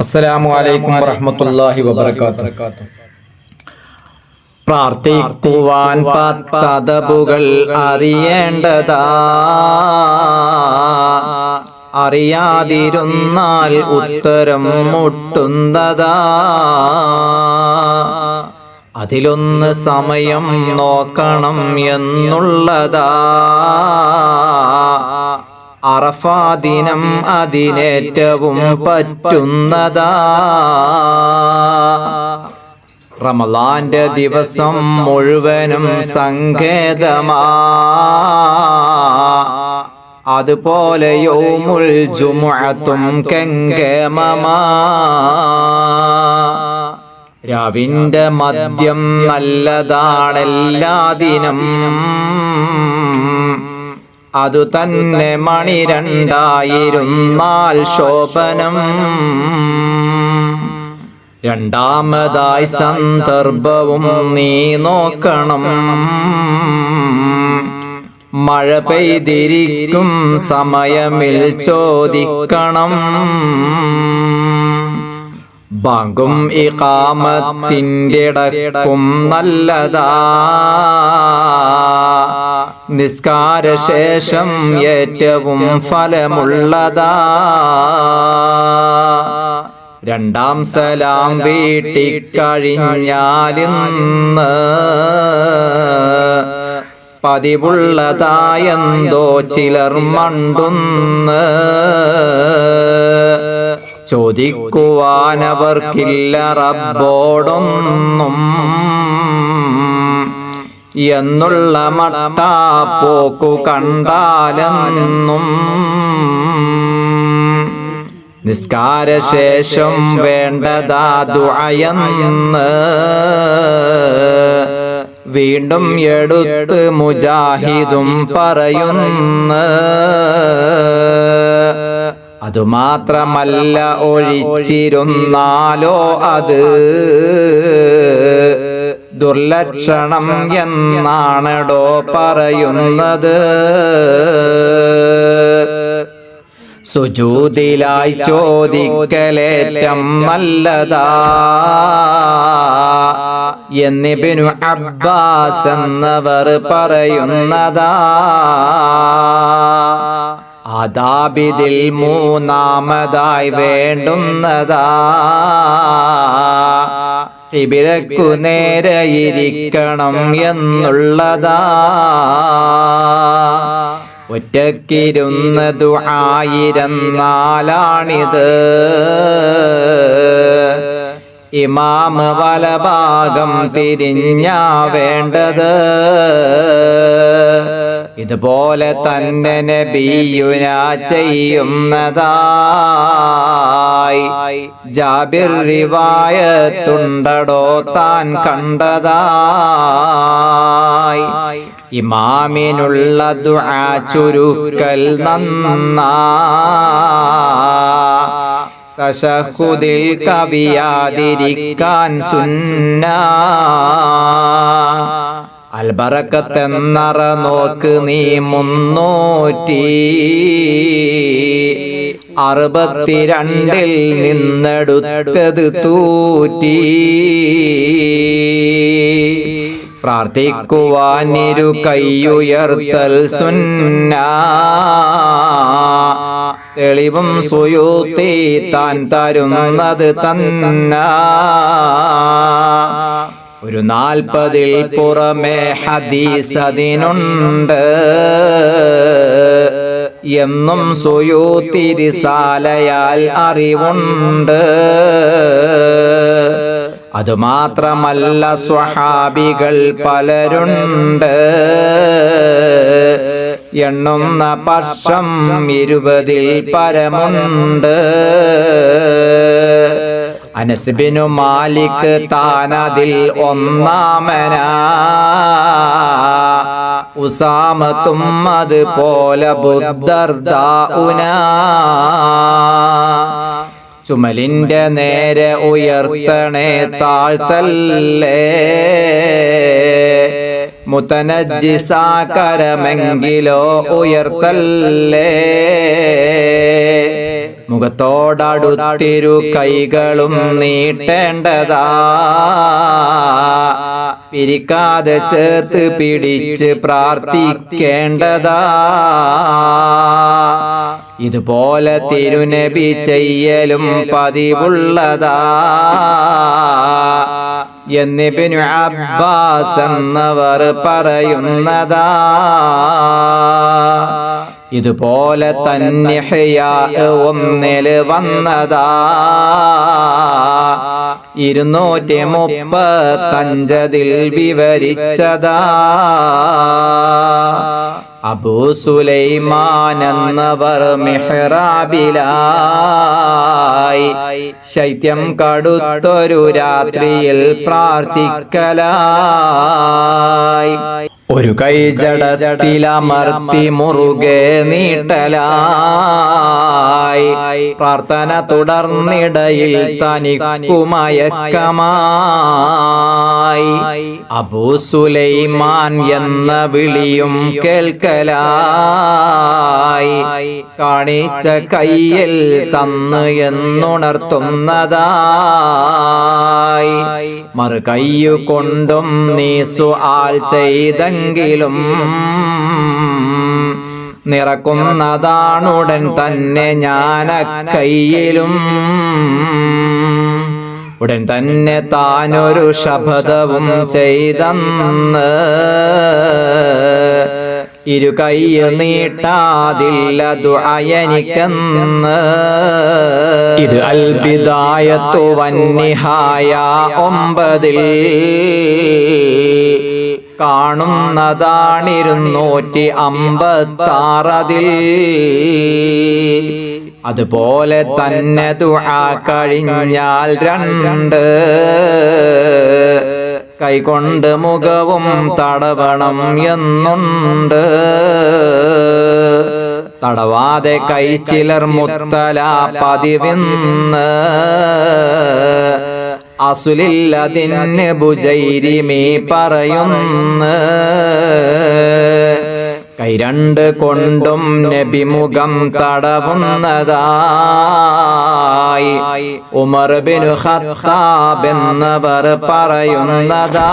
അസ്സലാമു അലൈക്കും വറഹ്മത്തുള്ളാഹി വബറകാത്തു. പ്രാർത്ഥിക്കുവാൻ പത്തതബുകൾ അറിയേണ്ടതാ. അറിയാതിരുന്നാൽ ഉത്തരം മുട്ടുന്നതാ. അതിലൊന്ന് സമയം നോക്കണം എന്നുള്ളതാ. അറഫാ ദിനം അതിനേറ്റവും പറ്റുന്നതാ. റമലാന്റെ ദിവസം മുഴുവനും സങ്കേതമാ. അതുപോലെ യോമുൽ ജുമുഅത്തും കെങ്കേമമാ. രാവിന്റെ മദ്യം നല്ലതാണെല്ലാ ദിനം. അതു തന്നെ മണി രണ്ടായിരുന്നാൽ ശോഭനം. രണ്ടാമതായി സന്ദർഭവും നീ നോക്കണം. മഴ പെയ്തിരിക്കും സമയമിൽ ചോദിക്കണം. ബാങ്കും ഇഖാമത്തിന്റെ ഇടക്കും നല്ലതാ. നിസ്കാര ശേഷം ഏറ്റവും ഫലമുള്ളതാ. രണ്ടാം സലാം വീട്ടിക്കഴിഞ്ഞാലിന്ന് പതിവുള്ളതായെന്തോ ചിലർ മണ്ടുന്ന്. ചോദിക്കുവാനവർക്കില്ല റബ്ബോടൊന്നും. എന്നുള്ള മട്ടാപ്പോക്കു കണ്ടാലെന്നും. നിസ്കാരശേഷം വേണ്ടതാ ദുഅയെന്ന് വീണ്ടും എടുത്ത് മുജാഹിദും പറയുന്ന. അതുമാത്രമല്ല ഒഴിച്ചിരുന്നാലോ അത്. ദുർലക്ഷണം എന്നാണടോ പറയുന്നത്. സുജൂതിലായി ചോദിക്കലേറ്റം നല്ലതാ. എന്നിബിനു അബ്ബാസ് എന്നവർ പറയുന്നതാ. അതാബിതിൽ മൂന്നാമതായി വേണ്ടുന്നതാ. ഇബിലക്കു നേരെ ഇരിക്കണം എന്നുള്ളതാ. ഒറ്റക്കിരുന്നതു ആയിരം നാലാണിത് ഇമാമ് വലഭാഗം തിരിഞ്ഞാ വേണ്ടത്. ഇതുപോലെ തന്നെ നബിയുന ചെയ്യുന്നതായി ജാബിർ റിവായത്തുണ്ടടോ താൻ കണ്ടതായി. ഇമാമിനുള്ള ദുആ ചുരുക്കൽ നന്നാ. തശഹുദിൽ കവിയാതിരിക്കാൻ സുന്ന. അൽബറക്കത്തെന്നറ നോക്ക് നീ മുന്നൂറ്റി. അറുപത്തിരണ്ടിൽ നിന്നെടുത്തത് തൂറ്റി. പ്രാർത്ഥിക്കുവാനിരു കൈയുയർത്തൽ സുന്ന. തെളിവും സുയൂത്തി താൻ തരുന്നത് തന്ന. ഒരു നാൽപ്പതിൽ പുറമെ ഹദീസ് അതിനുണ്ട്. എന്നും സുയൂത്തിരിസാലയാൽ അറിവുണ്ട്. അതുമാത്രമല്ല സ്വഹാബികൾ പലരുണ്ട്. എണ്ണുന്ന പക്ഷം ഇരുപതിൽ പരമുണ്ട്. അനസ്ബിനു മാലിക് താനതിൽ ഒന്നാമനാ. ഉസാമത്തും അതുപോലെ ബുദ്ധർദാഉന. ചുമലിന്റെ നേരെ ഉയർത്തണേ താഴ്ത്തല്ലേ? മുത്തനജിസാകരമെങ്കിലോ ഉയർത്തല്ലേ? മുഖത്തോടടുത്തിരു കൈകളും നീട്ടേണ്ടതാ. പിരിക്കാതെ ചേർത്ത് പിടിച്ച് പ്രാർത്ഥിക്കേണ്ടതാ. ഇതുപോലെ തിരുനബി ചെയ്യലും പതിവുള്ളതാ. എന്നിബിനു അബ്ബാസ് എന്നവർ പറയുന്നതാ. ഇതുപോലെ തന്നെ ഹയാ ഒന്നിൽ വന്നതാ ഇരുന്നൂറ്റി മുപ്പത്തഞ്ചതിൽ വിവരിച്ചതാ. അബൂ സുലൈമാൻ എന്നവർ മെഹ്റാബിലായി. ശൈത്യം കടുത്തൊരു രാത്രിയിൽ പ്രാർത്ഥിക്കലായി. ഒരു കൈ ജടത്തിലമർത്തി മുറുകെ നീട്ടലായി. പ്രാർത്ഥന തുടർന്നിടയിൽ തനിക്കുമയക്കമായി. അബൂ സുലൈമാൻ എന്ന വിളിയും കേൾക്കലായി. കാണിച്ച കയ്യിൽ തന്ന് എന്നുണർത്തുന്നതായി. മറു കയ്യു കൊണ്ടും നീ സുആൽ ചെയ്തെങ്കിലും നിറക്കുന്നതാണുടൻ തന്നെ ഞാന കയ്യിലും ഉടൻ തന്നെ താനൊരു ശപഥവും ചെയ്തെന്ന് ഇരു കൈ നീട്ടാതില്ല ദുഅയനിക്കെന്ന് ഇത് അൽബിദായത്തു വന്നിഹായ ഒമ്പതിൽ. കാണുന്നതാണിരുന്നൂറ്റി അമ്പത്താറതിൽ. അതുപോലെ തന്നെ ദുആ കഴിഞ്ഞാൽ രണ്ട്. കൈകൊണ്ട് മുഖവും തടവണം എന്നുണ്ട്. തടവാതെ കൈ ചിലർ മുത്തല പതിവിന്ന്. അസുലില്ലതിന് ബുജൈരിമേ പറയുന്നു. രണ്ട് കൊണ്ടും നബിമുഖം തടവുന്നതായി ഉമർ ബിനു ഖത്താബ് എന്നവർ പറയുന്നതാ.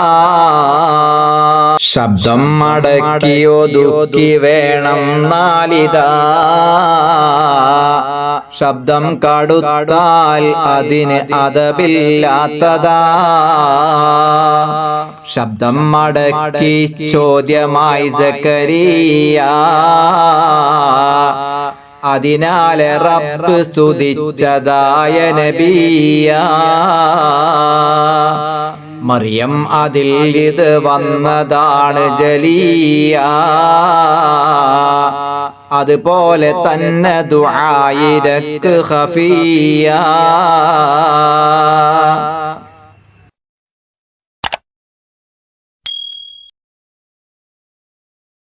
ശബ്ദം മടക്കിയോ ദുഃഖി വേണം നാലിതാ ശബ്ദം കടുത്താൽ അതിന് അതപില്ലാത്തതാ ശബ്ദം മടക്കി ചോദ്യമായി സക്കരിയ. അതിനാൽ റബ്ബ് സ്തുതിച്ചതായ നബിയ. മറിയം അതിൽ ഇത് വന്നതാണ് ജലിയ. അതുപോലെ തന്നെ ദുആയിരക്ക് ഖഫിയ.